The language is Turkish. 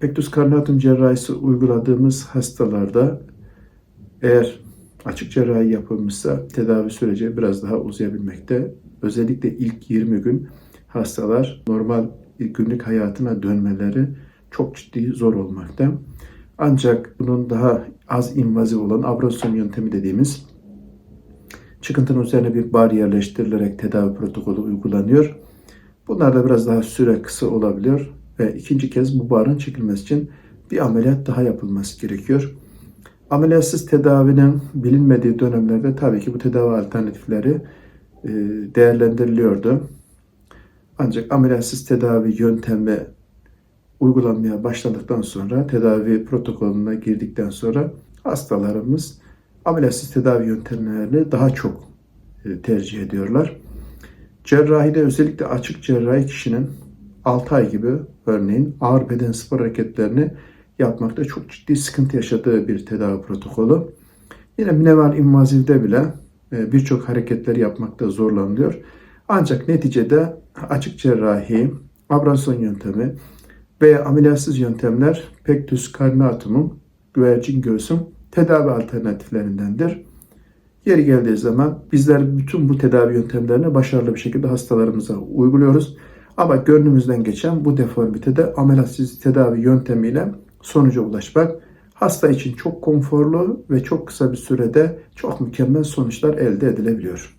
Pektus karnatum cerrahisi uyguladığımız hastalarda eğer açık cerrahi yapılmışsa tedavi süreci biraz daha uzayabilmekte. Özellikle ilk 20 gün hastalar normal günlük hayatına dönmeleri çok ciddi zor olmakta. Ancak bunun daha az invaziv olan abrasyon yöntemi dediğimiz çıkıntının üzerine bir bar yerleştirilerek tedavi protokolü uygulanıyor. Bunlar da biraz daha süre kısa olabiliyor ve ikinci kez bu barın çekilmesi için bir ameliyat daha yapılması gerekiyor. Ameliyatsız tedavinin bilinmediği dönemlerde tabii ki bu tedavi alternatifleri e, değerlendiriliyordu. Ancak ameliyatsız tedavi yöntemi uygulanmaya başladıktan sonra, tedavi protokolüne girdikten sonra hastalarımız ameliyatsız tedavi yöntemlerini daha çok e, tercih ediyorlar. Cerrahide özellikle açık cerrahi kişinin 6 ay gibi örneğin ağır beden spor hareketlerini yapmakta çok ciddi sıkıntı yaşadığı bir tedavi protokolü. Yine minimal invazivde bile e, birçok hareketleri yapmakta zorlanılıyor. Ancak neticede açık cerrahi, abrasyon yöntemi veya ameliyatsız yöntemler pectus carnatumum, güvercin göğsüm tedavi alternatiflerindendir. Yeri geldiği zaman bizler bütün bu tedavi yöntemlerini başarılı bir şekilde hastalarımıza uyguluyoruz. Ama gönlümüzden geçen bu deformitede ameliyatsız tedavi yöntemiyle sonuca ulaşmak hasta için çok konforlu ve çok kısa bir sürede çok mükemmel sonuçlar elde edilebiliyor.